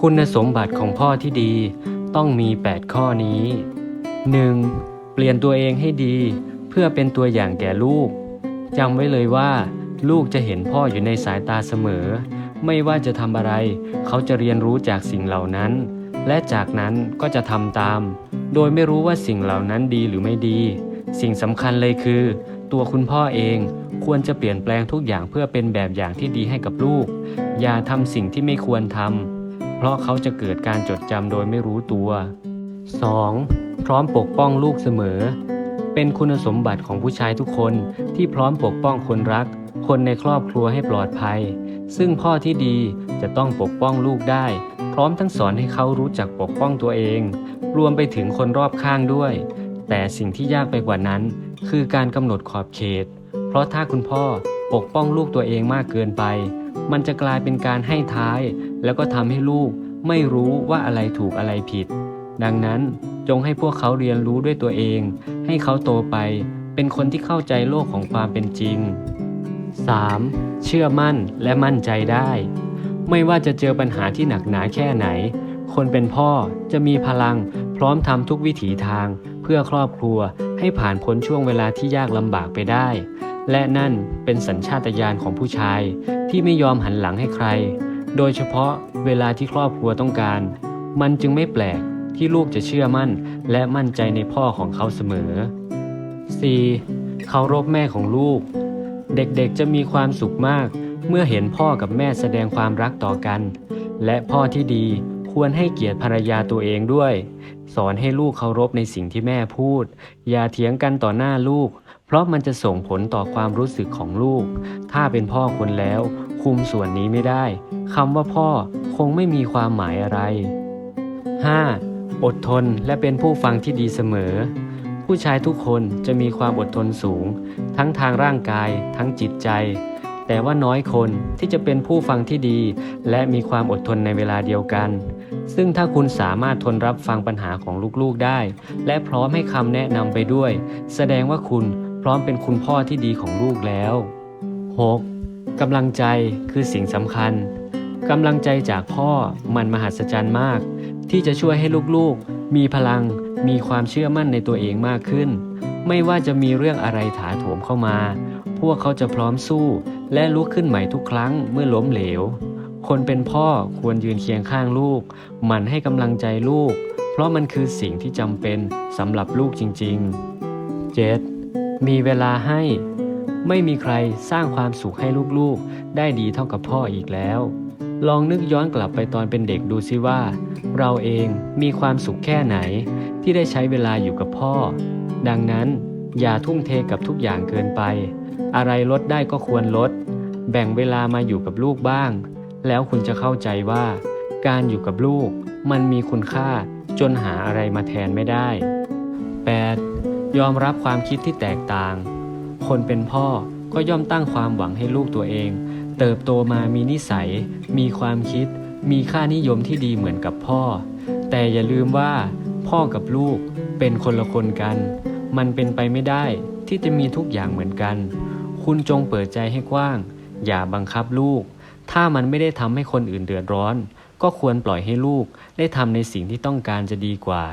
คุณสมบัติของพ่อที่ดีต้องมี 8 ข้อนี้ 1. เปลี่ยนตัวเองให้ดี เพื่อเป็นตัวอย่างแก่ลูกจำไว้เลยว่า ลูกจะเห็นพ่ออยู่ในสายตาเสมอ ไม่ว่าจะทำอะไร เขาจะเรียนรู้จากสิ่งเหล่านั้น และจากนั้นก็จะทำตาม โดยไม่รู้ว่าสิ่งเหล่านั้นดีหรือไม่ดี สิ่งสำคัญเลยคือ ตัวคุณพ่อเองควรจะเปลี่ยนแปลงทุกอย่างเพื่อเป็นแบบอย่างที่ดีให้กับลูก อย่าทำสิ่งที่ไม่ควรทำ เพราะเขาจะเกิดการจดจำโดยไม่รู้ตัว 2. พร้อมปกป้องลูกเสมอ เป็นคุณสมบัติของผู้ชายทุกคนที่พร้อมปกป้องคนรัก คนในครอบครัวให้ปลอดภัย ซึ่งพ่อที่ดีจะต้องปกป้องลูกได้ พร้อมทั้งสอนให้เขารู้จักปกป้องตัวเอง รวมไปถึงคนรอบข้างด้วย แต่สิ่งที่ยากไปกว่านั้น คือการกำหนดขอบเขต เพราะถ้าคุณพ่อปกป้องลูกตัวเองมากเกินไป มันจะกลายเป็นการให้ท้าย แล้วก็ทำให้ลูกไม่รู้ว่าอะไรถูกอะไรผิด ดังนั้นจงให้พวกเขาเรียนรู้ด้วยตัวเอง ให้เขาโตไป เป็นคนที่เข้าใจโลกของความเป็นจริง 3. เชื่อมั่นและมั่นใจได้ ไม่ว่าจะเจอปัญหาที่หนักหนาแค่ไหน คนเป็นพ่อจะมีพลังพร้อมทำทุกวิถีทาง เพื่อครอบครัวให้ผ่านพ้นช่วงเวลาที่ยากลำบากไปได้ และนั่นเป็นสัญชาตญาณของผู้ชายที่ไม่ยอมหันหลังให้ใคร โดยเฉพาะเวลาที่ครอบครัวต้องการ มันจึงไม่แปลกที่ลูกจะเชื่อมั่น และมั่นใจในพ่อของเขาเสมอ 4. เคารพแม่ของลูก เด็กๆจะมีความสุขมาก เมื่อเห็นพ่อกับแม่แสดงความรักต่อกัน และพ่อที่ดีควรให้เกียรติภรรยาตัวเองด้วย สอนให้ลูกเคารพในสิ่งที่แม่พูด อย่าเถียงกันต่อหน้าลูก เพราะมันจะส่งผลต่อความรู้สึกของลูก ถ้าเป็นพ่อคนแล้ว คุมส่วนนี้ไม่ได้คำว่าพ่อคงไม่มีความหมายอะไร 5. อดทนและเป็นผู้ฟังที่ดีเสมอ ผู้ชายทุกคนจะมีความอดทนสูง ทั้งทางร่างกาย ทั้งจิตใจ แต่ว่าน้อยคนที่จะเป็นผู้ฟังที่ดี และมีความอดทนในเวลาเดียวกัน ซึ่งถ้าคุณสามารถทนรับฟังปัญหาของลูกๆได้ และพร้อมให้คำแนะนำไปด้วย แสดงว่าคุณ พร้อมเป็นคุณพ่อที่ดีของลูกแล้ว 6. กำลังใจคือสิ่งสำคัญกำลังใจจากพ่อมันมหัศจรรย์มาก ที่จะช่วยให้ลูกๆ มีพลัง มีความเชื่อมั่นในตัวเองมากขึ้น ไม่ว่าจะมีเรื่องอะไรถาโถมเข้ามา พวกเขาจะพร้อมสู้ และลุกขึ้นใหม่ทุกครั้งเมื่อล้มเหลว คนเป็นพ่อควรยืนเคียงข้างลูก มันให้กำลังใจลูก เพราะมันคือสิ่งที่จำเป็นสำหรับลูกจริงๆ 7. มีเวลาให้ ไม่มีใครสร้างความสุขให้ลูกๆ ได้ดีเท่ากับพ่ออีกแล้ว ลองนึกย้อนกลับไปตอนเป็นเด็กดูสิว่า เราเองมีความสุขแค่ไหน ที่ได้ใช้เวลาอยู่กับพ่อ ดังนั้นอย่าทุ่มเทกับทุกอย่างเกินไป อะไรลดได้ก็ควรลด แบ่งเวลามาอยู่กับลูกบ้าง แล้วคุณจะเข้าใจว่า การอยู่กับลูกมันมีคุณค่าจนหาอะไรมาแทนไม่ได้ 8. ยอมรับความคิดที่แตกต่าง คนเป็นพ่อก็ย่อมตั้งความหวังให้ลูกตัวเอง เติบโตมามีนิสัย มีความคิด มีค่านิยมที่ดีเหมือนกับพ่อ แต่อย่าลืมว่า พ่อกับลูกเป็นคนละคนกัน มันเป็นไปไม่ได้ที่จะมีทุกอย่างเหมือนกัน คุณจงเปิดใจให้กว้าง อย่าบังคับลูก ถ้ามันไม่ได้ทำให้คนอื่นเดือดร้อน ก็ควรปล่อยให้ลูกได้ทำในสิ่งที่ต้องการจะดีกว่า